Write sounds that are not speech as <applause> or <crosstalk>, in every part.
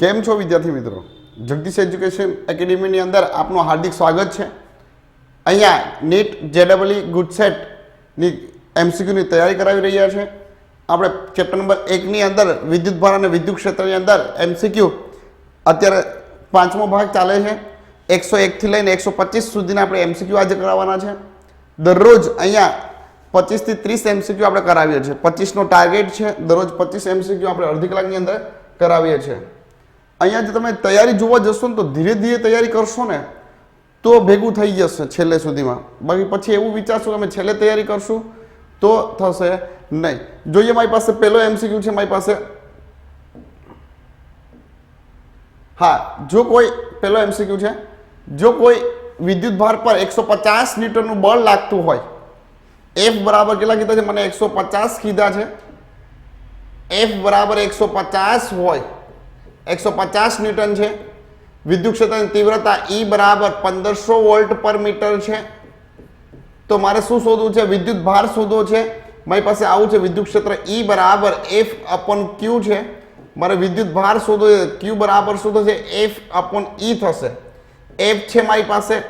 કેમ છો વિદ્યાર્થી મિત્રો? જગદીશ એજ્યુકેશન એકેડેમીની અંદર આપનું હાર્દિક સ્વાગત છે. અહીંયા નીટ જેડબલી ગુડસેટની એમસીક્યુની તૈયારી કરાવી રહ્યા છે. આપણે ચેપ્ટર નંબર એકની અંદર વિદ્યુત ભાર અને વિદ્યુત ક્ષેત્રની અંદર એમસીક્યુ અત્યારે પાંચમો ભાગ ચાલે છે. એકસો એકથી લઈને એકસો પચીસ સુધીના આપણે એમસીક્યુ આજે કરાવવાના છે. દરરોજ અહીંયા પચીસથી ત્રીસ એમસીક્યુ આપણે કરાવીએ છીએ. પચીસનો ટાર્ગેટ છે. દરરોજ પચીસ એમસીક્યુ આપણે અડધી કલાકની અંદર કરાવીએ છીએ. અહીંયા જે તમે તૈયારી જોવા જશો ને તો ધીરે ધીરે તૈયારી કરશો ને, તો ભેગું થઈ જશે છેલ્લે સુધીમાં. બાકી પછી એવું વિચારશો કે અમે છેલ્લે તૈયારી કરશું, તો થશે નહીં. જોઈએ મારી પાસે પહેલો એમસીક્યુ છે, મારી પાસે. હા, જો કોઈ પહેલો એમસીક્યુ છે, જો કોઈ વિદ્યુત ભાર પર એકસો પચાસ ન્યૂટનનું બળ લાગતું હોય એફ બરાબર કેટલા કીધા છે? મને એકસો પચાસ કીધા છે. એફ બરાબર એકસો પચાસ હોય એકસો પચાસ ન્યૂટન છે. વિદ્યુત ક્ષેત્રની તીવ્રતા ઈ બરાબર પંદરસો વોલ્ટ પર મીટર છે. તો મારે શું શોધવું છે? વિદ્યુત ભાર શોધવો છે. મારી પાસે આવું છે વિદ્યુત ક્ષેત્ર ઈ બરાબર એફ અપોન ક્યુ છે. મારે વિદ્યુત ભાર શોધવો ક્યુ બરાબર શોધો છે એફ અપોન ઈ થશે. એફ છે મારી પાસે.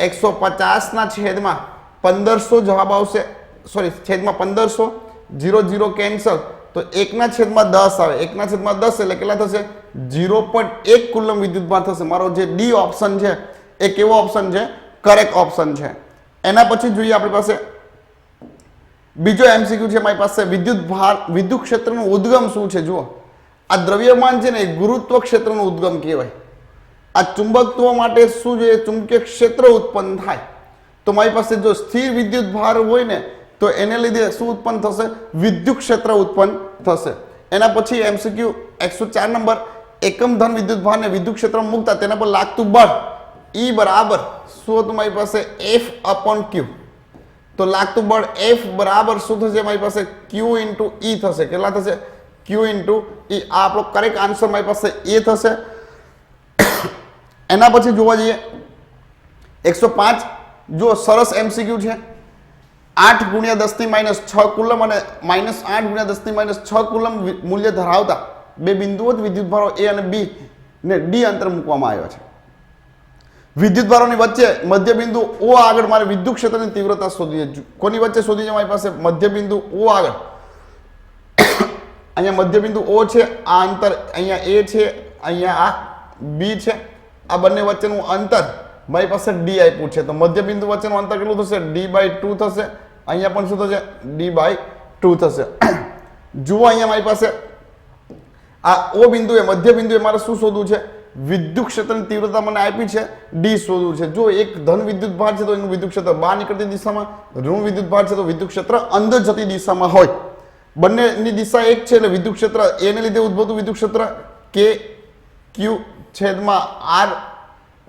એકસો પચાસના છેદમાં પંદરસો જવાબ આવશે. સોરી છેદમાં પંદરસો જીરો જીરો કેન્સલ. તો એકના છેદમાં દસ આવે. એકના છેદમાં દસ એટલે કેટલા થશે? જીરો પોઈન્ટ એક કુલમ વિદ્યુત ભાર થશે. મારો જે ડી ઓપ્શન છે, એ કેવો ઓપ્શન છે? કરેક્ટ ઓપ્શન છે. એના પછી જોઈએ આપણી પાસે બીજો એમસીક્યુ છે, મારી પાસે વિદ્યુત ભાર વિદ્યુત ક્ષેત્રનું ઉદ્ગમ શું છે? જુઓ. આ દ્રવ્યમાન છે ને ગુરુત્વ ક્ષેત્રનું ઉદ્ગમ કહેવાય. આ ચુંબકત્વ માટે શું જોઈએ ચુંબકીય ક્ષેત્ર ઉત્પન્ન થાય. તો મારી પાસે જો સ્થિર વિદ્યુત ભાર હોય ને, તો એને લીધે શું ઉત્પન્ન થશે? વિદ્યુત ક્ષેત્ર ઉત્પન્ન થશે. એના પછી એમસીક્યુ એકસો ચાર નંબર. એકમ ધન વિદ્યુત ભારને વિદ્યુત ક્ષેત્રમાં મૂકતા તેના પર લાગતું બળ ઈ બરાબર શું હતું મારી પાસે? એફ અપોન ક્યુ તો લાગતું બળ એફ બરાબર શું થશે? મારી પાસે ક્યુ ઇન્ટુ ઈ થશે. કેટલા થશે? ક્યુ ઇન્ટુ ઈ આ આપણો કરેક્ટ આન્સર મારી પાસે એ થશે. એના પછી જોવા જઈએ. એકસો પાંચ. જો સરસ એમસીક્યુ છે. આઠ ગુણ્યા દસની માઇનસ છ કુલમ અને માઇનસ આઠ ગુણ્યા દસની માઇનસ છ કુલમ મૂલ્ય ધરાવતા બે બિંદુઓ જ વિદ્યુત ભારો એ અને બી ને ડી અંતર મૂકવામાં આવ્યો છે. વિદ્યુત ભારોની વચ્ચે મધ્ય બિંદુ ઓ આગળ મારે વિદ્યુત ક્ષેત્રની તીવ્રતા શોધી છે. કોની વચ્ચે શોધી છે? મારી પાસે મધ્ય બિંદુ ઓ આગળ. અહીંયા મધ્ય બિંદુ ઓ છે, આ અંતર અહીંયા એ છે, અહીંયા આ બી છે. આ બંને વચ્ચેનું અંતર મારી પાસે ડી આપ્યું છે. તો મધ્ય બિંદુ વચ્ચેનું અંતર કેટલું થશે? ડી બાય ટુ થશે. અહીંયા પણ શું થશે? ડી બાય ટુ થશે. જુઓ અહીંયા મારી પાસે આ ઓ બિંદુએ, મધ્ય બિંદુએ મારે શું શોધવું છે? વિદ્યુત ક્ષેત્રની તીવ્રતા મને આપી છે ડી શોધવું છે. જો એક ધન વિદ્યુત ભાર છે તો એનું વિદ્યુત ક્ષેત્ર બહાર નીકળતી દિશામાં, ઋણ વિદ્યુત ભાર છે તો વિદ્યુત ક્ષેત્ર અંદર જતી દિશામાં હોય. બંનેની દિશા એક છે એટલે વિદ્યુત ક્ષેત્ર એને લીધે ઉદ્ભવતું વિદ્યુત ક્ષેત્ર કે ક્યુ છેદમાં આર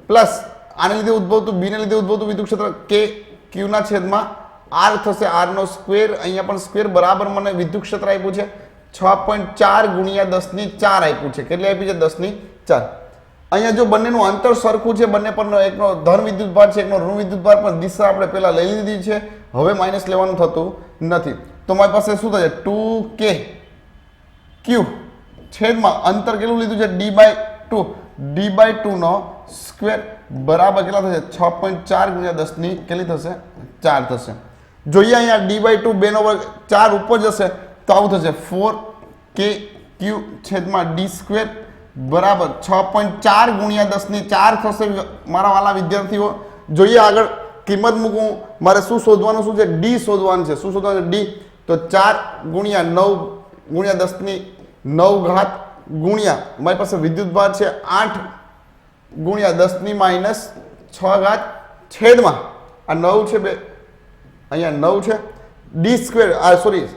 પ્લસ આને લીધે ઉદ્ભવતું બીને લીધે ઉદ્ભવતું વિદ્યુત ક્ષેત્ર કે ક્યુના છેદમાં આર થશે. આરનો સ્ક્વેર અહીંયા પણ સ્ક્વેર બરાબર મને વિદ્યુત ક્ષેત્ર આપ્યું છે. છ પોઈન્ટ ચાર ગુણ્યા દસની ચાર આપ્યું છે. કેટલી આપી છે? દસની ચાર. અહીંયા જો બંનેનું અંતર સરખું છે, બંને પરનો એકનો ધન વિદ્યુત ભાર છે, એકનો ઋણ વિદ્યુત ભાર, પણ દિશા આપણે પહેલા લઈ લીધી છે. હવે માઇનસ લેવાનું થતું નથી. તો મારી પાસે શું થશે? ટુ કે ક્યુ છેદમાં અંતર કેટલું લીધું છે? D by two. D by ટુનો square બરાબર કેટલા થશે? છ પોઈન્ટ ચાર ગુણ્યા દસની કેટલી થશે? ચાર થશે. જોઈએ અહીંયા ડી બાય ટુ બેનો વર્ગ ચાર ઉપર જશે. તો આવું થશે. ફોર કે ક્યુ છેદમાં ડી સ્ક્વેર બરાબર છ પોઈન્ટ ચાર ગુણ્યા દસની ચાર થશે મારા વાલા વિદ્યાર્થીઓ. જોઈએ આગળ કિંમત મૂકું. મારે શું શોધવાનું શું છે? ડી શોધવાનું છે. શું શોધવાનું ડી. તો ચાર ગુણ્યા નવ ગુણ્યા દસની નવ ઘાત ગુણ્યા. મારી પાસે વિદ્યુત ભાર છે આઠ ગુણ્યા દસની માઇનસ છ ઘાત છેદમાં. આ નવ છે બે. અહીંયા નવ છે. ડી સ્ક્વેર, આ સોરી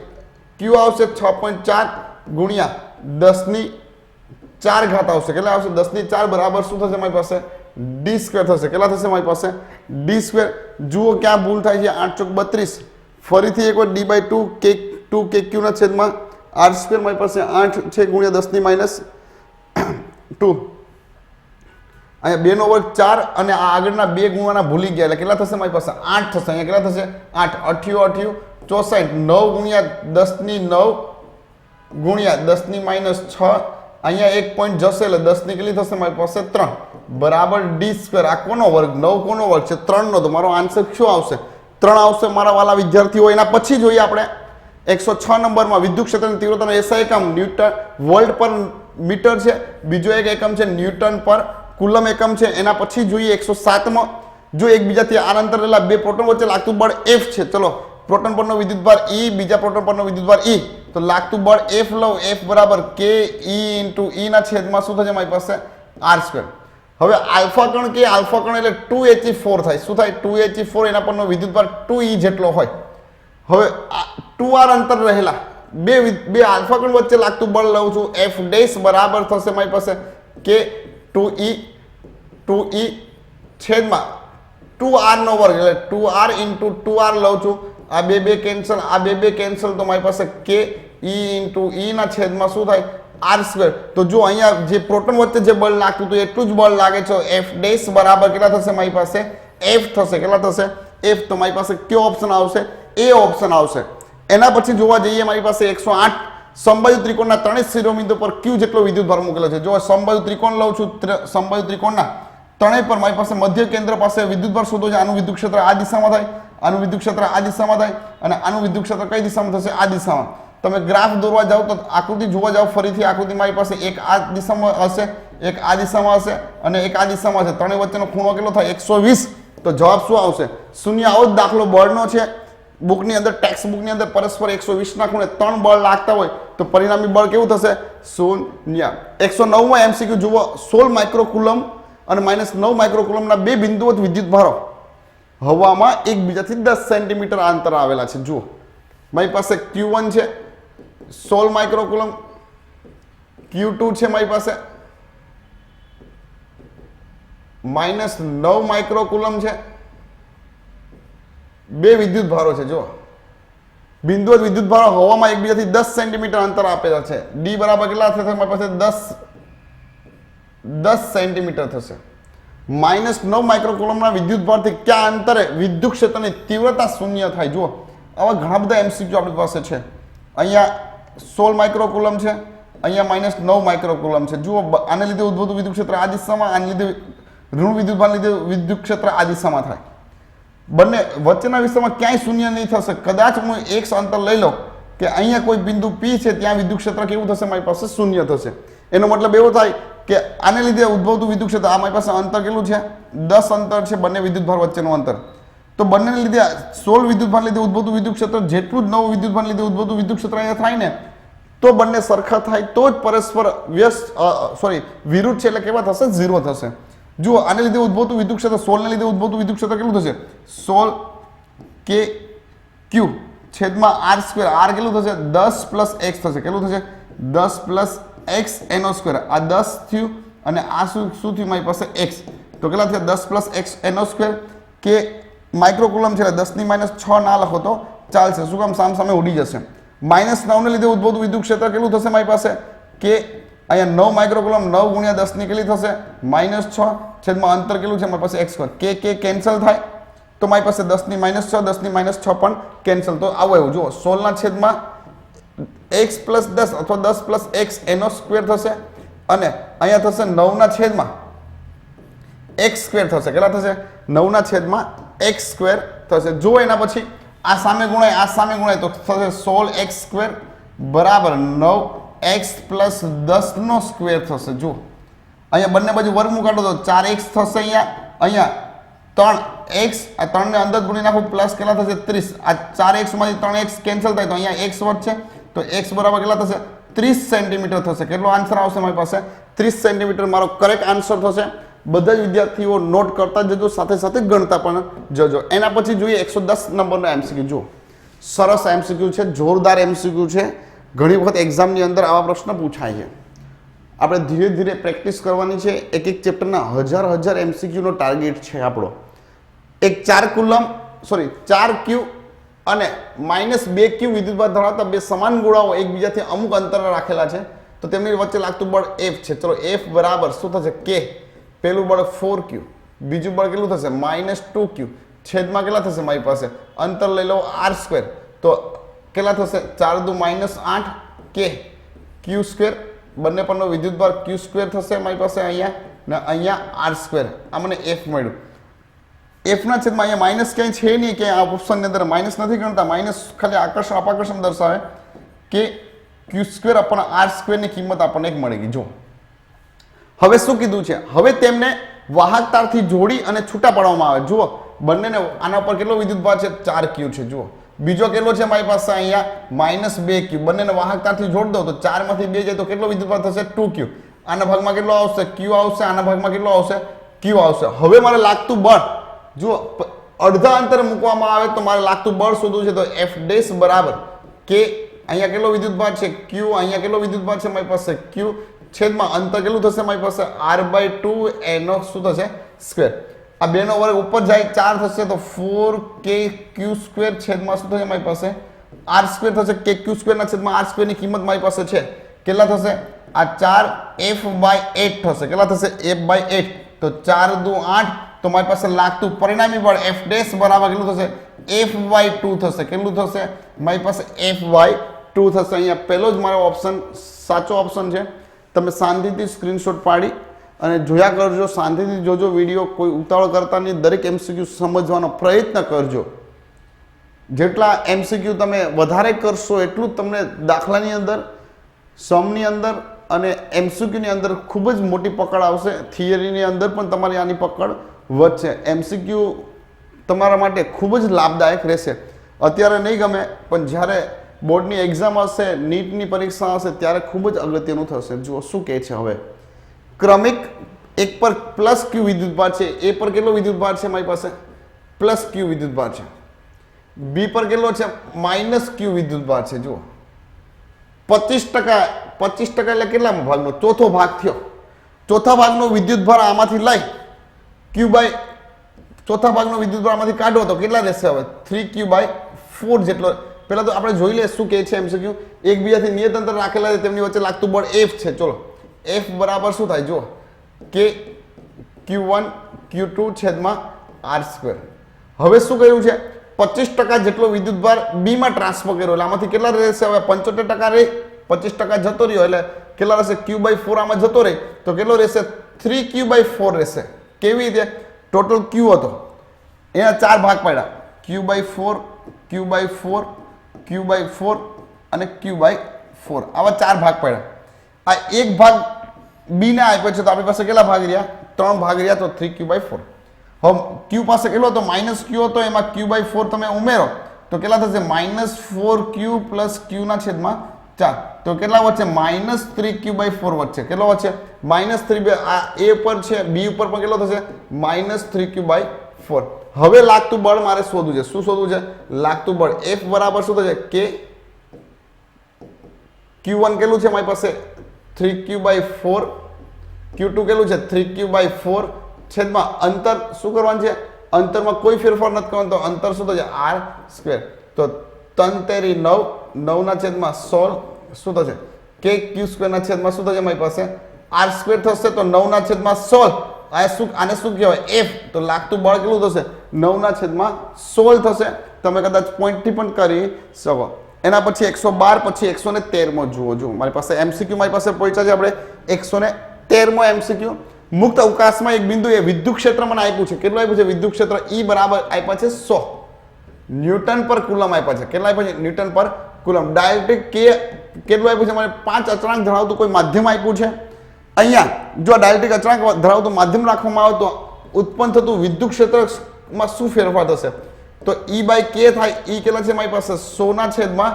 ક્યુ આવશે છ પોઈન્ટ ચાર ગુણ્યા દસની ચાર ઘાત આવશે. કેટલા આવશે? દસની ચાર બરાબર શું થશે મારી પાસે? ડી સ્ક્વેર થશે. કેટલા થશે મારી પાસે? ડી સ્ક્વેર જુઓ ક્યાં ભૂલ થાય છે. આઠ ચોક બત્રીસ. ફરીથી એકવાર ડી બાય ટુ કે ટુ કે ક્યુના છેદમાં આર સ્ક્વેર મારી પાસે આઠ છે ગુણ્યા દસની માઇનસ ટુ અહીંયા બેનો વર્ગ ચાર અને આ આગળના બે ગુણવાના ભૂલી ગયા. એટલે કેટલા થશે મારી પાસે? આઠ થશે. અહીંયા કેટલા થશે? આઠ. અઠ્યું અઠ્યું. ચોસઠ, નવ ગુણ્યા દસની નવ ગુણ્યા દસની માઇનસ છ, અહીંયા એક પોઈન્ટ જશે એટલે દસની કેટલી થશે? મારી પાસે ત્રણ. બરાબર ડી સ્ક્વેર આ કોનો વર્ગ? નવ કોનો વર્ગ છે? ત્રણનો. તો મારો આન્સર શું આવશે? ત્રણ આવશે મારા વાલા વિદ્યાર્થીઓ. એના પછી જોઈએ આપણે. એકસો છ નંબરમાં વિદ્યુત ક્ષેત્રની તીવ્રતાનો એસઆઈ એકમ ન્યૂટન વોલ્ટ પર મીટર છે. બીજો એક એકમ છે ન્યૂટન પર કુલમ એકમ છે. એના પછી જોઈએ એકસો સાતમાં. જો એકબીજાથી આર અંતર રહેલા બે પ્રોટોન વચ્ચે લાગતું બળ એફ છે. ચલો પ્રોટોન પરનો વિદ્યુતભાર ઈ બીજા પ્રોટોન પરનો વિદ્યુતભાર ઈ તો લાગતું બળ એફ લઉં એફ બરાબર કે ઈ ઇન્ટુ ઈ ના છેદમાં શું થશે? મારી પાસે આર સ્ક્વેર હવે આલ્ફા કણ કે આલ્ફા કણ એટલે ટુ એચઈ ફોર થાય. શું થાય? ટુ એચઈ ફોર એના પરનો વિદ્યુતભાર ટુ ઈ જેટલો હોય. હવે ટુ આર અંતર રહેલા બે બે આલ્ફા કણ વચ્ચે લાગતું બળ લઉં છું. એફ ડેશ બરાબર થશે મારી પાસે કે ટુ ઈ ટુ ઈ છેદમાં ટુ આર નો વર્ગ. એટલે two R into two R લઉં છું. આ બે બે કેન્સલ આ બે બે કેન્સલ તો મારી પાસે કે ઈ ઇન્ટુ ઈ ના છેદમાં શું થાય? આર સ્ક્વેર તો જો અહીંયા જે પ્રોટોન વચ્ચે જે બળ લાગતું હતું, એટલું જ બળ લાગે છે. એફ ડેશ બરાબર કેટલા થશે મારી પાસે? એફ થશે. કેટલા થશે? એફ તો મારી પાસે કયો ઓપ્શન આવશે. એ ઓપ્શન આવશે. એના પછી જોવા જઈએ મારી પાસે એકસો આઠ સમબાજુ ત્રિકોણના ત્રણેય શિરોબિંદુ પર ક્યુ જેટલો વિદ્યુત ભાર મૂકેલો છે. જો સમબાજુ ત્રિકોણ લઉં છું સમબાજુ ત્રિકોણના ત્રણેય પર મારી પાસે મધ્ય કેન્દ્ર પાસે વિદ્યુત ભાર શોધો છે. આનું વિદ્યુત ક્ષેત્ર આ દિશામાં થાય. આનું વિદ્યુત ક્ષેત્ર આ દિશામાં થાય અને આનું વિદ્યુત ક્ષેત્ર કઈ દિશામાં થશે? આ દિશામાં. તમે ગ્રાફ દોરવા જાઓ તો આકૃતિ જોવા જાઓ, ફરીથી આકૃતિ મારી પાસે એક આ દિશામાં હશે, એક આ દિશામાં હશે અને એક આ દિશામાં હશે. ત્રણેય વચ્ચેનો ખૂણો કેટલો થાય? એકસો વીસ. તો જવાબ શું આવશે? શૂન્ય આવો જ દાખલો બળનો છે. બુકની અંદર ટેક્સ્ટ બુકની અંદર પરસ્પર એકસો વીસના ખૂણે ત્રણ બળ લાગતા હોય તો પરિણામી બળ કેવું થશે? શૂન્ય. એકસો નવમાં એમસીક્યુ જુઓ. સોળ માઇક્રોકુલમ અને માઇનસ નવ માઇક્રોકુલમના બે બિંદુઓ વિદ્યુત ભારો. હવામાં એકબીજાથી દસ સેન્ટીમીટર અંતર આવેલા છે. જુઓ. મારી પાસે ક્યુ વન છે, સોળ માઇક્રોકુલમ ક્યુ ટુ છે મારી પાસે. માઇનસ નવ માઇક્રોકુલમ છે. બે વિદ્યુત ભારો છે જો બિંદુઓ વિદ્યુત ભારો હવામાં એકબીજાથી દસ સેન્ટીમીટર અંતર આપેલા છે. ડી બરાબર કેટલા થશે? મારી પાસે દસ દસ સેન્ટીમીટર થશે. માઇનસ નવ માઇક્રોકોલમના વિદ્યુત ભારથી ક્યાં અંતરે વિદ્યુત ક્ષેત્રની તીવ્રતા શૂન્ય થાય? જુઓ, આવા ઘણા બધા એમસીક્યુ આપણી પાસે છે. અહીંયા સોળ માઇક્રોકોલમ છે, અહીંયા માઇનસ નવ માઇક્રોકોલમ છે. જુઓ આને લીધે ઉદ્ભવતું વિદ્યુત ક્ષેત્ર આ દિશામાં, આને લીધે ઋણ વિદ્યુત ભારને લીધે વિદ્યુત ક્ષેત્ર આ દિશામાં થાય. બંને વચ્ચેના વિસ્તારમાં ક્યાંય શૂન્ય નહીં થશે. કદાચ હું એક અંતર લઈ લઉં કે અહીંયા કોઈ બિંદુ પી છે, ત્યાં વિદ્યુત ક્ષેત્ર કેવું થશે? મારી પાસે શૂન્ય થશે. એનો મતલબ એવો થાય કે આને લીધે ઉદ્ભવતું વિદ્યુત ક્ષેત્ર આ મારી પાસે અંતર કેટલું છે? દસ અંતર છે બંને વિદ્યુત ભાર વચ્ચેનું અંતર. તો બંનેને લીધે સોળ વિદ્યુતભાર લીધે ઉદ્ભવતું વિદ્યુત ક્ષેત્ર, જેટલું જ નવું વિદ્યુત ભાર લીધે ઉદ્ભવતું વિદ્યુત ક્ષેત્ર અહીંયા થાય ને, તો બંને સરખા થાય, તો જ પરસ્પર વ્યસ્ત સોરી, વિરુદ્ધ છે એટલે કેવા થશે? ઝીરો થશે. જુઓ, આને લીધે ઉદ્ભવતું વિદ્યુત ક્ષેત્ર, સોળને લીધે ઉદ્ભવતું વિદ્યુત ક્ષેત્ર કેટલું થશે? સોળ કે ક્યુ છેદમાં આર સ્ક્વેર, આર કેટલું થશે? દસ પ્લસ એક્સ થશે. કેટલું થશે? દસ પ્લસ એક્સ એનો સ્ક્વેર આ દસ થયું અને આ શું શું થયું? મારી પાસે એક્સ તો કેટલા થયા? દસ પ્લસ એક્સ એનો સ્ક્વેર કે માઇક્રોકુલમ છે, એટલે દસની માઇનસ છ ના લખો તો ચાલશે. શું કામ? સામ સામે ઉડી જશે. માઇનસ નવને લીધે ઉદ્ભવતું વિદ્યુત ક્ષેત્ર કેટલું થશે મારી પાસે? કે અહીંયા નવ માઇક્રોકુલમ નવ ગુણ્યા દસની કેટલી થશે? માઇનસ છ. છેદમાં અંતર કેટલું છે? મારી પાસે એક્સ સ્ક્વેર કે કે કેન્સલ થાય? તો મારી પાસે દસની માઇનસ છ, દસની માઇનસ છ પણ કેન્સલ તો આવો એવું. જુઓ, સોળના છેદમાં એક્સ પ્લસ દસ અથવા દસ પ્લસ એક્સ એનો સ્ક્વેર થશે અને અહીંયા થશે નવના છેદમાં એક્સ સ્ક્વેર થશે. કેટલા થશે? નવના છેદમાં એક્સ સ્ક્વેર થશે. જો એના પછી આ સામે ગુણાય, આ સામે ગુણાય તો થશે સોળ એક્સ સ્ક્વેર બરાબર નવ એક્સ પ્લસ દસનો સ્ક્વેર થશે. જો અહીંયા બંને બાજુ વર્ગમૂળ કાઢો તો ચાર એક્સ થશે અહીંયા. અહીંયા ત્રણ એક્સ આ ત્રણને અંદર ગુણી નાખો પ્લસ કેટલા થશે? ત્રીસ. આ ચાર એક્સમાંથી ત્રણ એક્સ કેન્સલ થાય તો અહીંયા એક્સ વધશે તો એક્સ બરાબર કેટલા થશે? ત્રીસ સેન્ટીમીટર થશે. કેટલો આન્સર આવશે મારી પાસે? ત્રીસ સેન્ટીમીટર મારો કરેક્ટ આન્સર થશે. બધા જ વિદ્યાર્થીઓ નોટ કરતા જજો, સાથે સાથે ગણતા પણ જજો. એના પછી જોઈએ એકસો દસ નંબરનો એમસીક્યુ જુઓ. સરસ એમસીક્યુ છે, જોરદાર એમસીક્યુ છે. ઘણી વખત એક્ઝામની અંદર આવા પ્રશ્ન પૂછાય છે. આપણે ધીરે ધીરે પ્રેક્ટિસ કરવાની છે. એક એક ચેપ્ટરના હજાર હજાર એમસીક્યુનો ટાર્ગેટ છે આપણો. એક ચાર કુલમ સોરી ચાર ક્યુ અને માઇનસ બે ક્યુ વિદ્યુતભાર ધરાવતા બે સમાન ગોળાઓ એકબીજાથી અમુક અંતરે રાખેલા છે. તો તેમની વચ્ચે લાગતું બળ એફ છે. ચલો એફ બરાબર શું થશે? કે પેલું બળ ફોર ક્યુ. બીજું બળ કેટલું થશે? Minus two Q. છેદમાં કેટલા થશે મારી પાસે? અંતર લઈ લો આર સ્ક્વેર તો કેટલા થશે? ચાર દુ માઇનસ આઠ કે ક્યુ સ્ક્વેર બંને પરનો વિદ્યુતભાર ક્યુ સ્ક્વેર થશે મારી પાસે અહીંયા. ને અહીંયા આર સ્ક્વેર આ મને એફ મળ્યું. એફના છેદમાં અહીંયા માઇનસ ક્યાંય છે નહીં કે આ ઓપ્શનની અંદર માઇનસ નથી ગણતા, માઇનસ ખાલી આકર્ષણ, અપાકર્ષણ દર્શાવે કે ક્યુ સ્ક્વેર આપણને આર સ્ક્વેરની કિંમત આપણને એક મળી ગઈ. જો. હવે શું કીધું છે? હવે તેમને વાહક તારથી જોડી અને છૂટા પાડવામાં આવે. જુઓ, બંનેને આના ઉપર કેટલો વિદ્યુત ભાર છે? ચાર ક્યુ છે. જુઓ. બીજો કેટલો છે મારી પાસે અહીંયા? માઇનસ બે ક્યુ બંનેને વાહક તારથી જોડ દો તો ચારમાંથી બે જાય તો કેટલો વિદ્યુતભાર થશે? ટુ આના ભાગમાં કેટલો આવશે? ક્યુ આવશે. આના ભાગમાં કેટલો આવશે? ક્યુ આવશે. હવે મારે લાગતું બળ પ- અડધા અંતર મૂકવામાં આવે તો મારે લાગતું બળ શોધવું છે તો એફ ડેશ બરાબર. કે અહીંયા કેટલો વિદ્યુતભાર છે? ક્યુ અહીંયા કેટલો વિદ્યુતભાર છે? મારી પાસે ક્યુ છેદમાં અંતર કેટલું થશે? મારી પાસે આર બાય ટુ એનો શું થશે? સ્ક્વેર આ બેનો વર્ગ ઉપર જાય, ચાર થશે તો ફોર કે ક્યુ સ્ક્વેર છેદમાં શું થશે? મારી પાસે આર સ્ક્વેર થશે. કે ક્યુ સ્ક્વેરના છેદમાં આર સ્ક્વેરની કિંમત મારી પાસે છે. કેટલા થશે? આ ચાર એફ બાય એટ થશે. કેટલા થશે? એફ બાય એટ તો ચાર દુ આઠ તો મારી પાસે લાગતું પરિણામી બળ એફ ડેશ બરાબર કેટલું થશે? એફ વાય ટુ થશે. કેટલું થશે? મારી પાસે એફ વાય ટુ થશે. અહીંયા પહેલો જ મારો ઓપ્શન સાચો ઓપ્શન છે. તમે શાંતિથી સ્ક્રીનશોટ પાડી અને જોયા કરજો, શાંતિથી જોજો વીડિયો કોઈ ઉતાવળ કરતા નહીં. દરેક એમસીક્યુ સમજવાનો પ્રયત્ન કરજો. જેટલા એમસીક્યુ તમે વધારે કરશો એટલું જ તમને દાખલાની અંદર, સમની અંદર અને એમસીક્યુની અંદર ખૂબ જ મોટી પકડ આવશે. થિયરીની અંદર પણ તમારી આની પકડ વધશે એમસીક્યુ તમારા માટે ખૂબ જ લાભદાયક રહેશે. અત્યારે નહીં ગમે, પણ જ્યારે બોર્ડની એક્ઝામ હશે, નીટની પરીક્ષા હશે, ત્યારે ખૂબ જ અગત્યનું થશે. જુઓ, શું કહે છે હવે? ક્રમિક એક પર પ્લસ ક્યુ વિદ્યુતભાર છે, એ પર કેટલો વિદ્યુતભાર છે મારી પાસે? પ્લસ ક્યુ વિદ્યુતભાર છે. બી પર કેટલો છે? માઇનસ ક્યુ વિદ્યુતભાર છે, જુઓ. પચીસ ટકા પચીસ ટકા એટલે કેટલામાં ભાગનો? ચોથો ભાગ થયો. ચોથા ભાગનો વિદ્યુતભાર આમાંથી લઈ ક્યુ બાય ચોથા ભાગનો વિદ્યુત આમાંથી કાઢો તો કેટલા રહેશે હવે? થ્રી ક્યુ બાય ફોર જેટલો. પહેલાં તો આપણે જોઈ લઈએ શું કહે છે એમ શું ક્યુ એકબીજાથી નિયતંત્ર રાખેલા છે, તેમની વચ્ચે લાગતું બળ એફ છે. ચલો. એફ બરાબર શું થાય? જુઓ. K Q one Q two છેદમાં આર સ્ક્વેર હવે શું કહ્યું છે? પચીસ ટકા જેટલો વિદ્યુતભાર બીમાં ટ્રાન્સફર કર્યો. એટલે આમાંથી કેટલા રહેશે? હવે પંચોતેર ટકા રહે. પચીસ ટકા જતો રહ્યો. એટલે કેટલા રહેશે? ક્યુ બાય ફોર આમાં જતો રહે. તો કેટલો રહેશે? થ્રી ક્યુ બાય ફોર રહેશે. કેવી રીતે? ટોટલ ક્યુ હતો. એના ચાર ભાગ પાડ્યા. Q by four Q by four Q by four અને ક્યુ બાય ફોર આવા ચાર ભાગ પાડ્યા. આ એક ભાગ બીને આપ્યો છે તો આપણી પાસે કેટલા ભાગ રહ્યા? ત્રણ ભાગ રહ્યા તો થ્રી ક્યુ બાય ફોર હવે ક્યુ પાસે કેટલો હતો? માઇનસ ક્યુ હતો, એમાં ક્યુ બાય ફોર તમે ઉમેરો. તો કેટલા થશે? માઇનસ ફોર ક્યુ પ્લસ ક્યુના છેદમાં ચાર તો કેટલા વચ્ચે? Minus three Q by four વચ્ચે. કેટલો વચ્ચે? માઇનસ થ્રી આ એ પર છે, બી ઉપર પણ કેટલો થશે? Minus three Q by four. હવે લાગતું બળ મારે શોધવું છે. શું શોધવું છે? લાગતું બળ એફ બરાબર શું થશે? કે ક્યુ વન કેટલું છે મારી પાસે? Three Q by four. Q two કેટલું છે? થ્રી ક્યુ બાય ફોર છેદમાં અંતર શું કરવાનું છે? અંતરમાં કોઈ ફેરફાર નથી કરવાનો. તો અંતર શું થશે? R square. તો તંતેરી નવ નવના છેદમાં સોળ શું થશે? કે ક્યુ સ્ક્વેરના છેદમાં શું થશે મારી પાસે? આર સ્ક્વેર થશે તો નવના છેદમાં સોળ. આ શું આને શું કહેવાય? એફ તો લાગતું બળ કેટલું થશે? નવના છેદમાં સોળ થશે. તમે કદાચ પોઈન્ટથી પણ કરી શકો. એના પછી એકસો બાર, પછી એકસો ને તેરમાં જુઓ જુઓ. મારી પાસે એમસીક્યુ મારી પાસે પહોંચ્યા છે આપણે. એકસો ને તેરમો એમસીક્યુ મુક્ત અવકાશમાં એક બિંદુ એ વિદ્યુત ક્ષેત્ર મને આપ્યું છે. કેટલું આપ્યું છે? વિદ્યુત ક્ષેત્ર ઈ બરાબર આપ્યા છે સો. ન્યૂટન પર કુલમ આપ્યા છે. કેટલા આપ્યા છે? ન્યૂટન પર કુલમ, ડાયરેક્ટ કે, કેટલું આપ્યું છે? મને પાંચ અચળાંક ધરાવતું કોઈ માધ્યમ આપ્યું છે? અહીંયા, જો ડાયરેક્ટ અચળાંક ધરાવતું માધ્યમ રાખવામાં આવે તો ઉત્પન્ન થતું વિદ્યુત ક્ષેત્રમાં શું ફેરફાર થશે? તો ઈ બાય કે થાય ઈ કેટલા છે મારી પાસે? સોના છેદમાં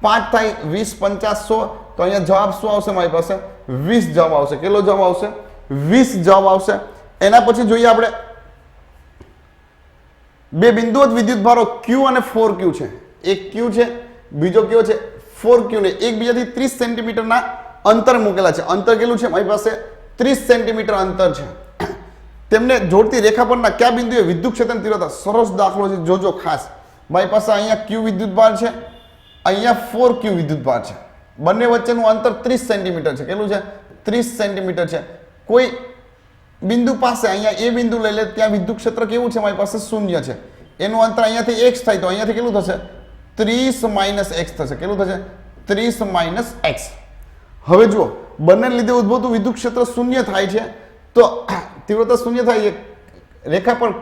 પાંચ થાય, વીસ પચાસ સો. તો અહીંયા જવાબ શું આવશે મારી પાસે? વીસ જવાબ આવશે. કેટલો જવાબ આવશે? વીસ જવાબ આવશે. એના પછી જોઈએ આપણે બે બિંદુવત વિદ્યુત ભારો ક્યુ અને ફોર ક્યુ છે. એક ક્યુ છે બીજો કયો છે? ફોર ક્યુ ને એકબીજાથી ત્રીસ સેન્ટીમીટરના અંતર મૂકેલા છે. અંતર કેટલું છે? મારી પાસે ત્રીસ સેન્ટીમીટર અંતર છે. તેમને જોડતી રેખા પરના કયા બિંદુએ વિદ્યુત ક્ષેત્રની તીવ્રતા સરસ દાખલો છે? જોજો ખાસ. મારી પાસે અહીંયા ક્યુ વિદ્યુત ભાર છે. અહીંયા ફોર ક્યુ વિદ્યુત ભાર છે. બંને વચ્ચેનું અંતર ત્રીસ સેન્ટીમીટર છે. કેટલું છે? ત્રીસ સેન્ટીમીટર છે. કોઈ બિંદુ પાસે અહીંયા એ બિંદુ લઈ લે, ત્યાં વિદ્યુત ક્ષેત્ર કેવું છે? મારી પાસે શૂન્ય છે. એનું અંતર અહીંયાથી એક્સ થાય તો અહીંયાથી કેટલું થશે? ત્રીસ માઇનસ એક્સ થશે. કેટલું થશે? ત્રીસ માઇનસ એક્સ. હવે જુઓ, બંને લીધે ઉદ્ભવતું વિદ્યુત ક્ષેત્ર શૂન્ય થાય છે. તો <coughs> તીવ્રતા શૂન્ય થાય છે. રેખા પર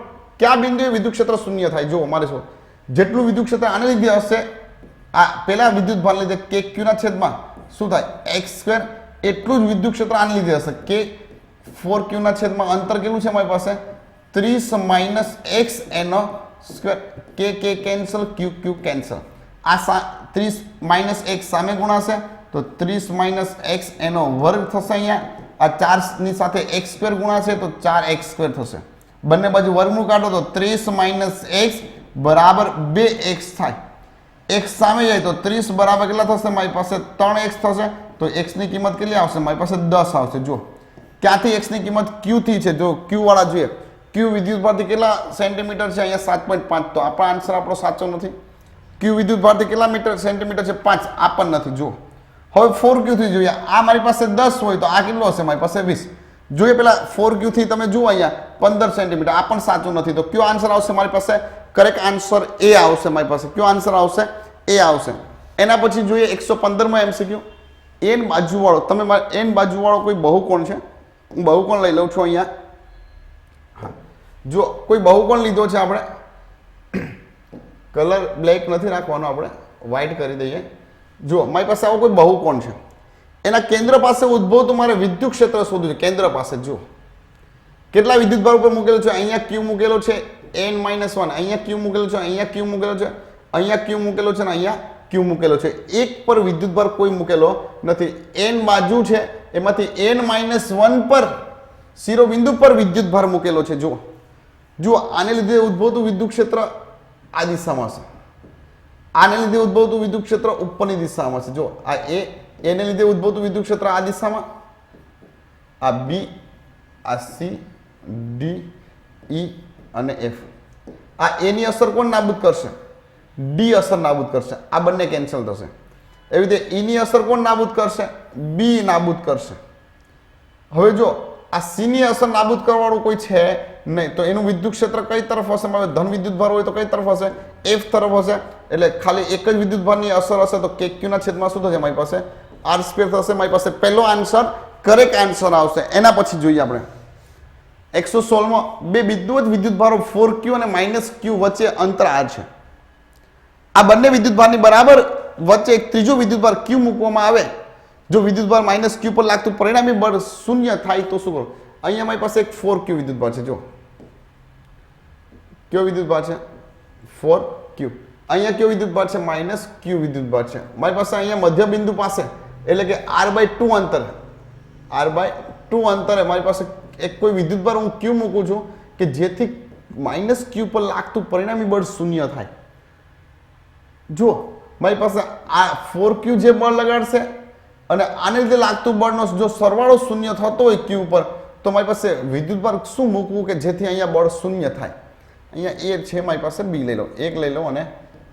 કયા બિંદુએ વિદ્યુત ક્ષેત્ર શૂન્ય થાય? જો મારે શું? જેટલું વિદ્યુત ક્ષેત્ર આને લીધે હશે, આ પહેલા વિદ્યુત ભાર લીધે કે ક્યુના છેદમાં શું થાય? X square. એટલું જ વિદ્યુત ક્ષેત્ર આને લીધે હશે કે ફોર ક્યુના છેદમાં અંતર કેટલું છે મારી પાસે? ત્રીસ માઇનસ એક્સ એનો સ્ક્વેર કે કે કેન્સલ ક્યુ ક્યુ કેન્સલ આ ત્રીસ માઇનસ એક્સ સામે ગુણાશે, તો ત્રીસ માઇનસ એક્સ એનો વર્ગ થશે અહીંયા. આ ચારની સાથે એક્સ સ્ક્વેર ગુણાશે, તો ચાર એક્સ સ્ક્વેર થશે. બંને બાજુ વર્ગનું કાઢો, તો ત્રીસ માઇનસ એક્સ બરાબર બે એક્સ થાય. એક્સ સામે જાય, તો ત્રીસ બરાબર કેટલા થશે? મારી પાસે ત્રણ એક્સ થશે, તો એક્સની કિંમત કેટલી આવશે? મારી પાસે દસ આવશે. જો ક્યાંથી એક્સની કિંમત ક્યુથી છે? જો ક્યુવાળા જોઈએ. ક્યુ વિદ્યુત ભારથી કેટલા સેન્ટીમીટર છે? અહીંયા સાત પોઈન્ટ પાંચ. તો આપણો આન્સર આપણો સાચો નથી. ક્યુ વિદ્યુત ભારથી કેટલા મીટર સેન્ટીમીટર છે? પાંચ. આ પણ નથી. જુઓ. હવે ફોર ક્યુથી જોઈએ. આ મારી પાસે દસ હોય તો આ કેટલો હશે? મારી પાસે વીસ. જોઈએ પેલા ફોર ક્યુથી તમે જુઓ અહીંયા. પંદર સેન્ટીમીટર. આ પણ સાચું નથી. તો કયો આન્સર આવશે મારી પાસે? કરેક્ટ આન્સર એ આવશે મારી પાસે. કયો આન્સર આવશે? એ આવશે. એના પછી જોઈએ એકસો પંદરમાં એમસીક્યુ એન બાજુવાળો. તમે એન બાજુવાળો કોઈ બહુકોણ છે? હું બહુકોણ લઈ લઉં છું અહીંયા. જો કોઈ બહુકોણ લીધો છે આપણે. કલર બ્લેક નથી રાખવાનો આપણે. વ્હાઇટ કરી દઈએ. જો મારી પાસે આવો કોઈ બહુકોણ છે? એના કેન્દ્ર પાસે ઉદ્ભવતું મારે વિદ્યુત ક્ષેત્ર શોધવું કેન્દ્ર પાસે જો કેટલા વિદ્યુત ભાર ઉપર મૂકેલો છે? અહીંયા ક્યુ મૂકેલો છે એન માઇનસ વન અહીંયા ક્યુ મૂકેલો છે, અહીંયા ક્યુ મૂકેલો છે, અહીંયા ક્યુ મૂકેલો છે ને અહીંયા ક્યુ મૂકેલો છે. એક પર વિદ્યુત ભાર કોઈ મૂકેલો નથી. એન બાજુ છે, એમાંથી એન માઇનસ વન પર શિરોબિંદુ પર વિદ્યુત ભાર મૂકેલો છે. જુઓ. જુઓ, આને લીધે ઉદ્ભવતું વિદ્યુત ક્ષેત્ર આ દિશામાં છે આને લીધે ઉદ્ભવતું વિદ્યુત ક્ષેત્ર ઉપરની દિશામાં છે જો આ એ, એને લીધે ઉદ્ભવતું વિદ્યુત ક્ષેત્ર આ દિશામાં. આ બી, આ સી, ડી, ઈ અને એફ. આ એની અસર કોણ નાબૂદ કરશે? ડી અસર નાબૂદ કરશે. આ બંને કેન્સલ થશે. એવી રીતે ઈની અસર કોણ નાબૂદ કરશે? બી નાબૂદ કરશે. હવે જો આ સીની અસર નાબૂદ કરવાનું કોઈ છે નહીં. તો એનું વિદ્યુત ક્ષેત્ર કઈ તરફ હશે? હવે ધન વિદ્યુત ભાર હોય તો કઈ તરફ હશે? એફ તરફ હશે. એટલે ખાલી એક જ વિદ્યુત ભારની અસર હશે તો કે ક્યુના છેદમાં શું થશે? મારી પાસે આર સ્ક્વેર થશે. મારી પાસે પહેલો આન્સર કરેક્ટ આન્સર આવશે. એના પછી જોઈએ આપણે. એકસો સોળમાં બે બિંદુ જ વિદ્યુત ભારો ફોર ક્યુ અને માઇનસ ક્યુ વચ્ચે અંતર આર છે. આ બંને વિદ્યુત ભારની બરાબર વચ્ચે એક ત્રીજો વિદ્યુત ભાર ક્યુ મૂકવામાં આવે. જો વિદ્યુત ભાર માઇનસ ક્યુ પર લાગતું પરિણામી બળ શૂન્ય થાય તો શું કરો? અહીંયા મારી પાસે એક ફોર ક્યુ વિદ્યુત ભાર છે જો કયો વિદ્યુત ભાર છે? ફોર ક્યુ અહીંયા કયો વિદ્યુતભાર છે? માઇનસ ક્યુ વિદ્યુત ભાર છે. મારી પાસે અહીંયા મધ્ય બિંદુ પાસે, એટલે કે આર બાય ટુ અંતર આર બાય ટુ અંતરે મારી પાસે એક કોઈ વિદ્યુત ભાર હું ક્યુ મૂકું છું કે જેથી માઇનસ ક્યુ પર લાગતું પરિણામી બળ શૂન્ય થાય. જુઓ, મારી પાસે આ ફોર ક્યુ જે બળ લગાડશે અને આને લીધે લાગતું બળનો જો સરવાળો શૂન્ય થતો હોય ક્યુ ઉપર તો મારી પાસે વિદ્યુત ભાર શું મૂકવું કે જેથી અહીંયા બળ શૂન્ય થાય? અહીંયા એ છે, મારી પાસે બી લઈ લો. એક લઈ લો અને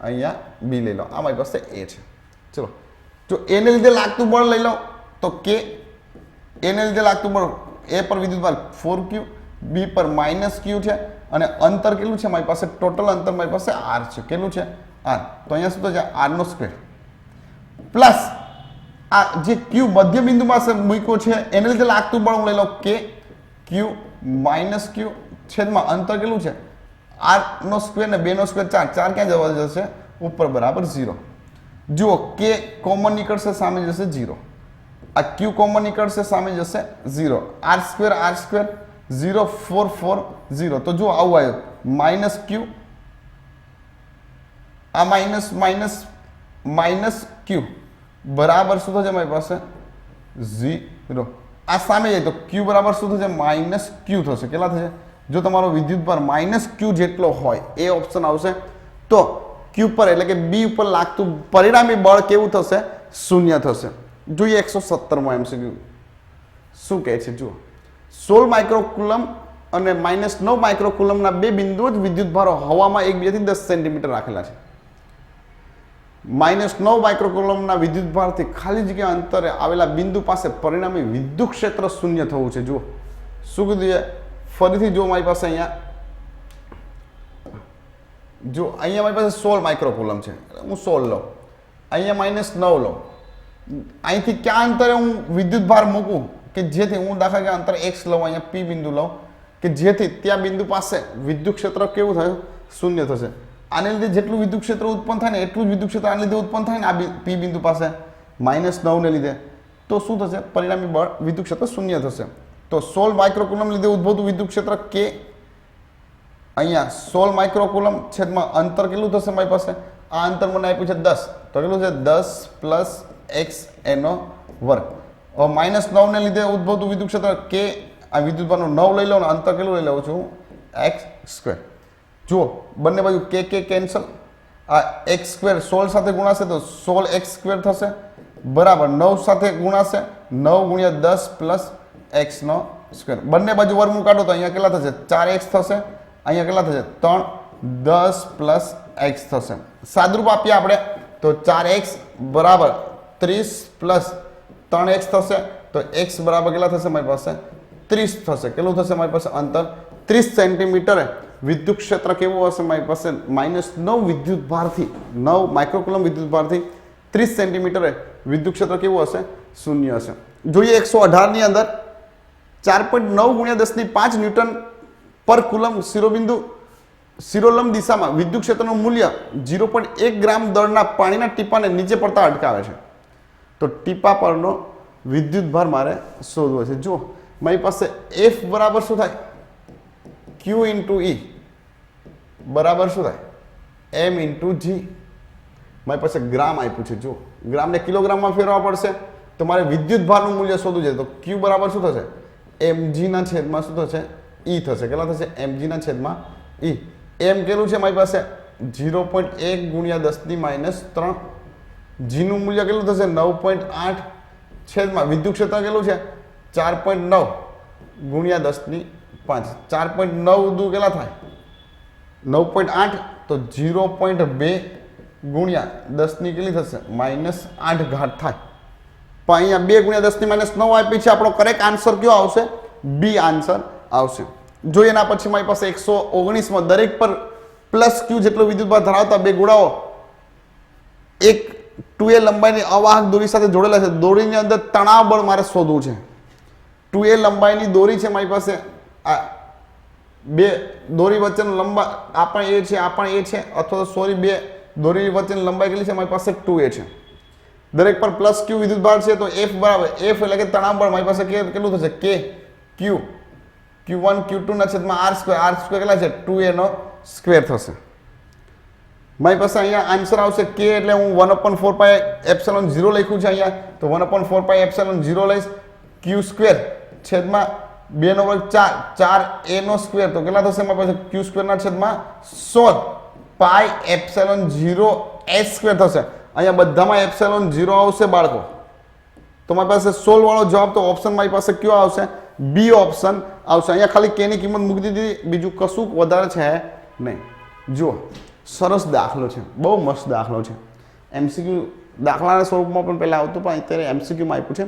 અહીંયા બી લઈ લો. આ મારી પાસે એ છે. ચલો. જો એને લીધે લાગતું બળ લઈ લો, તો કે એને લીધે લાગતું બળ એ પર વિદ્યુત ભાર ફોર ક્યુ બી પર માઇનસ ક્યુ છે, અને અંતર કેટલું છે? મારી પાસે ટોટલ અંતર મારી પાસે આર છે. કેટલું છે? આર તો અહીંયા શું થશે? આરનો સ્ક્વેર પ્લસ આ જે ક્યુ મધ્ય બિંદુ પાસે મૂક્યો છે, એને લીધે લાગતું બળ હું લઈ લઉં કે ક્યુ માઇનસ ક્યુ છેદમાં અંતર કેટલું છે? આર નો સ્ક્વેર ને બેનો સ્ક્વેર ચાર ચાર ક્યાં જવા જશે? ઉપર બરાબર ઝીરો જુઓ કે કોમન નીકળશે, સામે જશે ઝીરો આ ક્યુ કોમન નીકળશે, સામે જશે zero R square R square zero four four zero તો જુઓ, આવું આવ્યું. માઇનસ ક્યુ આ માઇનસ માઇનસ માઇનસ ક્યુ બરાબર શું થશે મારી પાસે? ઝીરો. આ સામે જાય તો ક્યુ બરાબર શું થશે? માઇનસ ક્યુ થશે. કેટલા થશે? જો તમારો વિદ્યુત ભાર માઇનસ ક્યુ જેટલો હોય, એ ઓપ્શન આવશે. તો ક્યુ પર એટલે કે બી ઉપર લાગતું પરિણામી બળ કેવું થશે? શૂન્ય થશે. જોઈએ એકસો સત્તરમાં એમસીક્યુ શું કહે છે? જુઓ. સોળ માઇક્રોકુલમ અને માઇનસ નવ માઇક્રોકુલમના બે બિંદુઓ જ વિદ્યુત ભારો હવામાં એકબીજાથી દસ સેન્ટીમીટર રાખેલા છે. માઇનસ નવ માઇક્રોકોલમના વિદ્યુત ભારથી ખાલી જગ્યા અંતરે આવેલા બિંદુ પાસે પરિણામી વિદ્યુત ક્ષેત્ર શૂન્ય થવું છે. જુઓ. શું કીધું છે ફરીથી જો મારી પાસે અહીંયા, જો અહીંયા મારી પાસે સોળ માઇક્રોકોલમ છે. હું સોળ લઉં. અહીંયા માઇનસ નવ લઉં. અહીંથી ક્યાં અંતરે હું વિદ્યુત ભાર મૂકું? કે જેથી હું દાખલા કે અંતર એક્સ લઉં, અહીંયા પી બિંદુ લઉં, કે જેથી ત્યાં બિંદુ પાસે વિદ્યુત ક્ષેત્ર કેવું થયું? શૂન્ય થશે. આને લીધે જેટલું વિદ્યુત ક્ષેત્ર ઉત્પન્ન થાય ને એટલું જ વિદ્યુત ક્ષેત્ર આને લીધે ઉત્પન્ન થાય ને આ પી બિંદુ પાસે. માઇનસ નવને લીધે. તો શું થશે? પરિણામી બળ વિદ્યુત ક્ષેત્ર શૂન્ય થશે. તો સોળ માઇક્રોકુલમ લીધે ઉદ્ભવતું વિદ્યુત ક્ષેત્ર કે? અહીંયા સોળ માઇક્રોકુલમ છેદમાં અંતર કેટલું થશે મારી પાસે? આ અંતર મને આપ્યું છે દસ. તો કેટલું છે દસ પ્લસ એક્સ એનો વર્ગ. માઇનસ નવને લીધે ઉદ્ભવતું વિદ્યુત ક્ષેત્ર કે? આ વિદ્યુત પરનું નવ લઈ લઉં ને અંતર કેટલું લઈ લઉં છું? X square. જુઓ, બંને બાજુ કે કે કેન્સલ આ એક્સ સ્ક્વેર સોળ સાથે ગુણાશે તો સોળ એક્સ સ્ક્વેર થશે. બરાબર નવ સાથે ગુણાશે, નવ ગુણ્યા દસ પ્લસ એક્સનો સ્ક્વેર બંને બાજુ વર્ગમૂળ કાઢો તો અહીંયા કેટલા થશે? ચાર એક્સ થશે. અહીંયા કેટલા થશે? ત્રણ. દસ પ્લસ એક્સ થશે. સાદરૂપ આપીએ આપણે. તો ચાર એક્સ બરાબર ત્રીસ પ્લસ ત્રણ એક્સ થશે. તો એક્સ બરાબર કેટલા થશે? મારી પાસે ત્રીસ થશે. કેટલું થશે? મારી પાસે અંતર ત્રીસ સેન્ટીમીટરે વિદ્યુત ક્ષેત્ર કેવું હશે? મારી પાસે માઇનસ નવ વિદ્યુત ભારથી નવ માઇક્રોકુલમ વિદ્યુત ભારથી ત્રીસ સેન્ટીમીટરે વિદ્યુત ક્ષેત્ર કેવું હશે? શૂન્ય હશે. જોઈએ એકસો અઢારની અંદર ચાર પોઈન્ટ નવ ગુણ્યા દસની પાંચ ન્યૂટન પર કુલમ શિરોબિંદુ શિરોલમ દિશામાં વિદ્યુત ક્ષેત્રનું મૂલ્ય ઝીરો પોઈન્ટ એક ગ્રામ દળના પાણીના ટીપાને નીચે પડતા અટકાવે છે. તો ટીપા પરનો વિદ્યુત ભાર મારે શોધવો છે. જુઓ, મારી પાસે એફ બરાબર શું થાય? ક્યુ ઇન્ટુ ઈ બરાબર શું થાય? એમ ઇન્ટુ જી મારી પાસે ગ્રામ આપ્યું છે જો ગ્રામને કિલોગ્રામમાં ફેરવવા પડશે. તો મારે વિદ્યુત ભારનું મૂલ્ય શોધવું છે. તો ક્યુ બરાબર શું થશે? એમજીના છેદમાં શું થશે? ઈ થશે. કેટલા થશે? એમજીના છેદમાં ઈ એમ કેટલું છે? મારી પાસે ઝીરો પોઈન્ટ એક ગુણ્યા દસની માઇનસ ત્રણ. જીનું મૂલ્ય કેટલું થશે? નવ પોઈન્ટ આઠ છેદમાં. વિદ્યુત ક્ષેત્ર કેટલું છે? ચાર પોઈન્ટ નવ ગુણ્યા દસની પાંચ, ચાર પોઈન્ટ નવ દુ કેટલા થાય? નવ પોઈન્ટ આઠ, તો ઝીરો પોઈન્ટ બે ગુણ્યા દસની કેટલી થશે? માઇનસ આઠ ઘાટ થાય. પણ અહીંયા બે ગુણ્યા દસની માઇનસ નવ આપી છે, આપણો કરેક્ટ આન્સર કયો આવશે? બી આન્સર આવશે. જોઈએ એના પછી મારી પાસે એકસો ઓગણીસમાં દરેક પર પ્લસ ક્યુ જેટલો વિદ્યુતભાર ધરાવતા બે ગોળાઓ, એક ટુ એ લંબાઈની અવાહક દોરી સાથે જોડેલા છે. દોરીની અંદર તણાવ બળ મારે શોધવું છે. ટુ એ લંબાઈની દોરી છે મારી પાસે આ બે દોરી વચ્ચેનો લંબા આ પણ એ છે, આ પણ એ છે, અથવા તો સોરી બે દોરી વચ્ચેની લંબાઈ કેટલી છે? મારી પાસે ટુ એ છે. દરેક પર પ્લસ ક્યુ વિદ્યુત ભાર છે, તો એફ બરાબર એફ એટલે કે તણાવ બળ, મારી પાસે કે, કેટલું થશે? K Q Q one Q two ના છેદમાં આર સ્ક્વેર આર સ્ક્વેર કેટલા છે? ટુ એનો સ્ક્વેર થશે. મારી પાસે અહીંયા આન્સર આવશે કે એટલે હું one upon four pi epsilon zero લખ્યું છે અહીંયા. તો one upon four pi epsilon zero લઈશ. ક્યુ સ્ક્વેર છેદમાં બે નો વર્ગ ચાર ચાર એ નો સ્ક્વેર. તો કેટલા થશે? મારી પાસે ક્યુ સ્ક્વેરના છેદમાં સો pi epsilon zero s square થશે. અહીંયા બધામાં એપ્સેલોન ઝીરો આવશે બાળકો. તો મારી પાસે સોલ વાળો જવાબ તો ઓપ્શન મારી પાસે કયો આવશે? બી ઓપ્શન આવશે. અહીંયા ખાલી કેની કિંમત મૂકી દીધી. બીજું કશું વધારે છે નહીં. જુઓ, સરસ દાખલો છે. બહુ મસ્ત દાખલો છે. એમસીક્યુ દાખલાના સ્વરૂપમાં પણ પહેલાં આવતું, પણ અત્યારે એમસીક્યુમાં આપ્યું છે.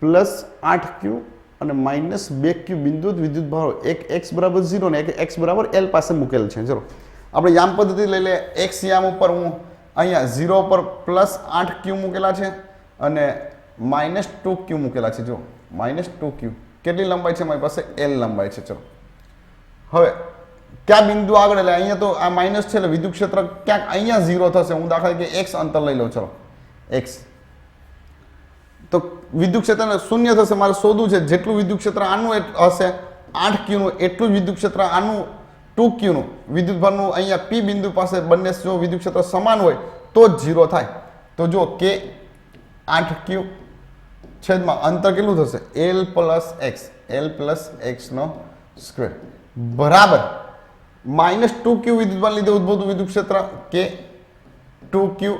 પ્લસ આઠ ક્યુ અને માઇનસ બે ક્યુ બિંદુ વિદ્યુત ભારો, એક એક્સ બરાબર ઝીરો ને એક એક્સ બરાબર એલ પાસે મૂકેલ છે. ચલો, આપણે યામ પદ્ધતિ લઈ લે એક્સ યામ ઉપર હું અહીંયા ઝીરો પર પ્લસ આઠ ક્યુ મૂકેલા છે અને માઇનસ ટુ ક્યુ મૂકેલા છે. જો માઇનસ ટુ ક્યુ કેટલી લંબાઈ છે? મારી પાસે એલ લંબાઈ છે. ચલો, હવે ક્યાં બિંદુ આગળ? એટલે અહીંયા તો આ માઇનસ છે, એટલે વિદ્યુત ક્ષેત્ર ક્યાંક અહીંયા ઝીરો થશે. હું દાખલા કે એક્સ અંતર લઈ લઉં. ચલો, એક્સ. તો વિદ્યુત ક્ષેત્રને શૂન્ય થશે, મારે શોધવું છે જેટલું વિદ્યુત ક્ષેત્ર આનું હશે, આઠ ક્યુનું એટલું વિદ્યુત ક્ષેત્ર આનું ટુ ક્યુનું વિદ્યુત ભારનું અહીંયા પી બિંદુ પાસે બંને જો વિદ્યુત ક્ષેત્ર સમાન હોય, તો જ ઝીરો થાય. તો જો કે આઠ ક્યુ છેદમાં અંતર કેટલું થશે? L plus x l plus એક્સનો square બરાબર. માઇનસ ટુ ક્યુ વિદ્યુતભાર લીધે ઉદ્ભવતું વિદ્યુત ક્ષેત્ર કે ટુ ક્યુ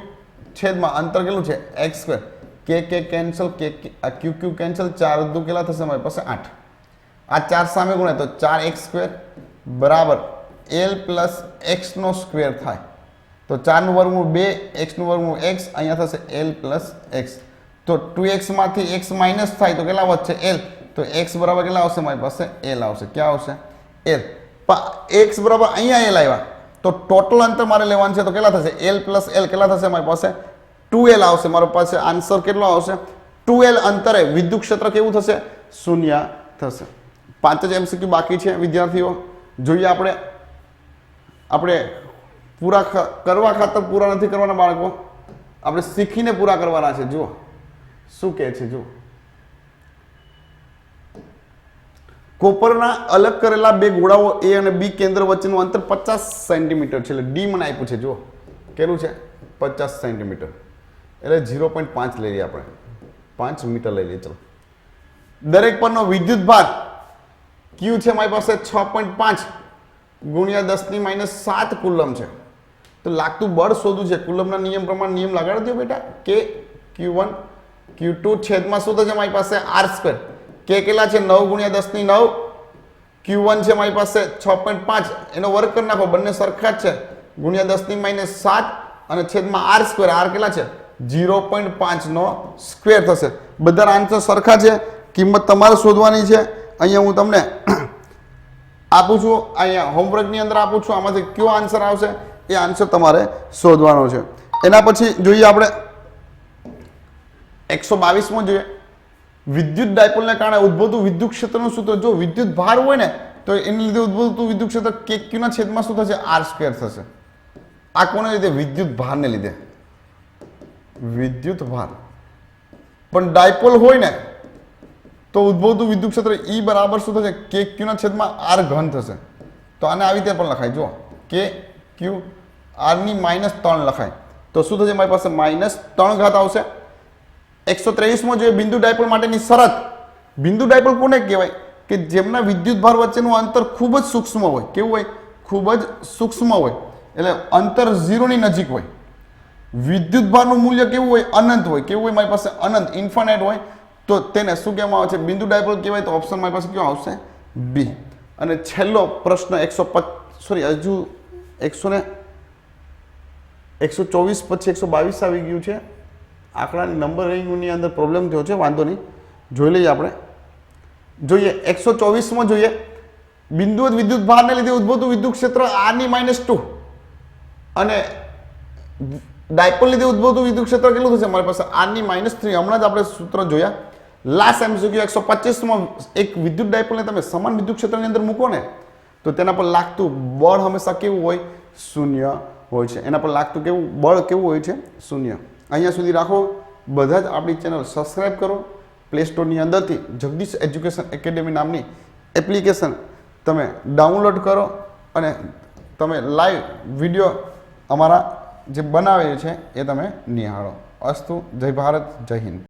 છેદમાં અંતર કેટલું છે? એક્સ સ્ક્વેર કે કે કેન્સલ કે કે- આ ક્યુ ક્યુ કેન્સલ ચાર દુ કેટલા થશે મારી પાસે આઠ આ ચાર સામે ગુણે તો ચાર એક્સ સ્ક્વેર બરાબર એલ પ્લસ એક્સનો સ્ક્વેર થાય તો ચારનું વર્ગમૂળ બે એક્સનું વર્ગમૂળ એક્સ અહીંયા થશે એલ પ્લસ એક્સ તો ટુ એક્સમાંથી એક્સ માઇનસ થાય તો કેટલા વધશે એલ તો એક્સ બરાબર કેટલા આવશે મારી પાસે એલ આવશે ક્યાં આવશે એલ એક્સ બરાબર અહીંયા એલ આવ્યા તો ટોટલ અંતર મારે લેવાનું છે તો કેટલા થશે એલ પ્લસ એલ કેટલા થશે મારી પાસે ટુ એલ આવશે, મારો પાસે આન્સર કેટલો આવશે? ટુ એલ અંતરે વિદ્યુત ક્ષેત્ર કેવું થશે? શૂન્ય થશે. પાંચ જ એમસીક્યુ બાકી છે, વિદ્યાર્થીઓ. જોઈએ આપણે. આપણે પૂરા કરવા ખાતર પૂરા નથી કરવાના બાળકો. આપણે શીખીને પૂરા કરવાના છે, જુઓ. શું કહે છે, જુઓ. કોપરના અલગ કરેલા બે ગોળાઓ એ અને બી કેન્દ્ર વચ્ચેનું અંતર પચાસ સેન્ટીમીટર છે, એટલે ડી મને આપ્યું છે, જુઓ. કેટલું છે? પચાસ સેન્ટીમીટર. એટલે ઝીરો પોઈન્ટ પાંચ લઈ લઈએ આપણે. પાંચ મીટર લઈ લઈએ, ચલો. દરેક પરનો વિદ્યુત ભાર ક્યુ છે મારી પાસે છ પોઈન્ટ પાંચ ગુણ્યા દસની માઇનસ સાત કુલમ છે. તો લાગતું બળ શોધવું છે. કુલમના નિયમ પ્રમાણે નિયમ લગાડી દો બેટા. કે ક્યુ વન ક્યુ ટુ છેદમાં શું થશે મારી પાસે? આર સ્ક્વેર કે કેટલા છે? નવ ગુણ્યા દસની નવ. ક્યુ વન છે મારી પાસે છ પોઈન્ટ પાંચ. એનો વર્ક કરી નાખો. બંને સરખા જ છે. ગુણ્યા દસની માઇનસ સાત અને છેદમાં આર સ્ક્વેર આર કેટલા છે? ઝીરો પોઈન્ટ પાંચનો સ્ક્વેર થશે. બધા આન્સર સરખા છે. કિંમત તમારે શોધવાની છે. અહીંયા હું તમને આપું છું. અહીંયા હોમવર્કની અંદર આપું છું. આમાંથી કયો આન્સર આવશે એ આન્સર તમારે શોધવાનો છે. એના પછી જોઈએ આપણે એકસો બાવીસમાં જોઈએ. વિદ્યુત ડાયપોલને કારણે ઉદ્ભવતું વિદ્યુત ક્ષેત્રનું સૂત્ર, જો વિદ્યુત ભાર હોય ને, તો એને લીધે ઉદ્ભવતું વિદ્યુત ક્ષેત્ર કે ક્યુના છેદમાં શું થશે? આર સ્ક્વેર થશે. આ કોને લીધે? વિદ્યુત ભારને લીધે. વિદ્યુત ભાર પણ ડાયપોલ હોય ને, તો ઉદ્ભવતું વિદ્યુત ક્ષેત્ર ઈ બરાબર શું થશે? કે ક્યુના છેદમાં આર ઘન થશે. તો આને આવી રીતે પણ લખાય. જો કે ક્યુ આરની માઇનસ ત્રણ લખાય. તો શું થશે? મારી પાસે માઇનસ ત્રણ ઘાત આવશે. એકસો ત્રેવીસમાં જોઈએ બિંદુ ડાયપોલ માટેની શરત, બિંદુ ડાયપોલ કોને કહેવાય? કે જેમના વિદ્યુત ભાર વચ્ચેનું અંતર ખૂબ જ સૂક્ષ્મ હોય. કેવું હોય? ખૂબ જ સૂક્ષ્મ હોય. એટલે અંતર ઝીરોની નજીક હોય. વિદ્યુત ભારનું મૂલ્ય કેવું હોય? અનંત હોય. કેવું હોય? મારી પાસે અનંત ઇન્ફાનાઇટ હોય. તો તેને શું કહેવામાં આવે છે? બિંદુ ડાયપોલ કહેવાય તો ઓપ્શન મારી પાસે કયો આવશે? બી અને છેલ્લો પ્રશ્ન એકસો સોરી હજુ એકસો ને, એકસો ચોવીસ પછી એકસો બાવીસ આવી ગયું છે. આંકડાની નંબરિંગની અંદર પ્રોબ્લેમ થયો છે, વાંધો નહીં. જોઈ લઈએ આપણે. જોઈએ, એકસો ચોવીસમાં જોઈએ. બિંદુ વિદ્યુત ભારને લીધે ઉદ્ભવતું વિદ્યુત ક્ષેત્ર આરની માઇનસ ટુ અને ડાયપોલ લીધે ઉદ્ભવતું વિદ્યુત ક્ષેત્ર કેટલું થશે? અમારી પાસે આરની માઇનસ થ્રી હમણાં જ આપણે સૂત્ર જોયા. લાસ્ટ એમસીક્યુ એકસો પચીસમાં એક વિદ્યુત ડાયપોલને તમે સમાન વિદ્યુત ક્ષેત્રની અંદર મૂકો ને, તો તેના પર લાગતું બળ હંમેશા કેવું હોય? શૂન્ય હોય છે. એના પર લાગતું કેવું? બળ કેવું હોય છે? શૂન્ય. અહીંયા સુધી રાખો. બધા જ આપણી ચેનલ સબસ્ક્રાઈબ કરો. પ્લે સ્ટોરની અંદરથી જગદીશ એજ્યુકેશન એકેડેમી નામની એપ્લિકેશન તમે ડાઉનલોડ કરો અને તમે લાઈવ વીડિયો અમારા જે બનાવે છે એ તમે નિહાળો. અસ્તુ જય ભારત જય હિન્દ.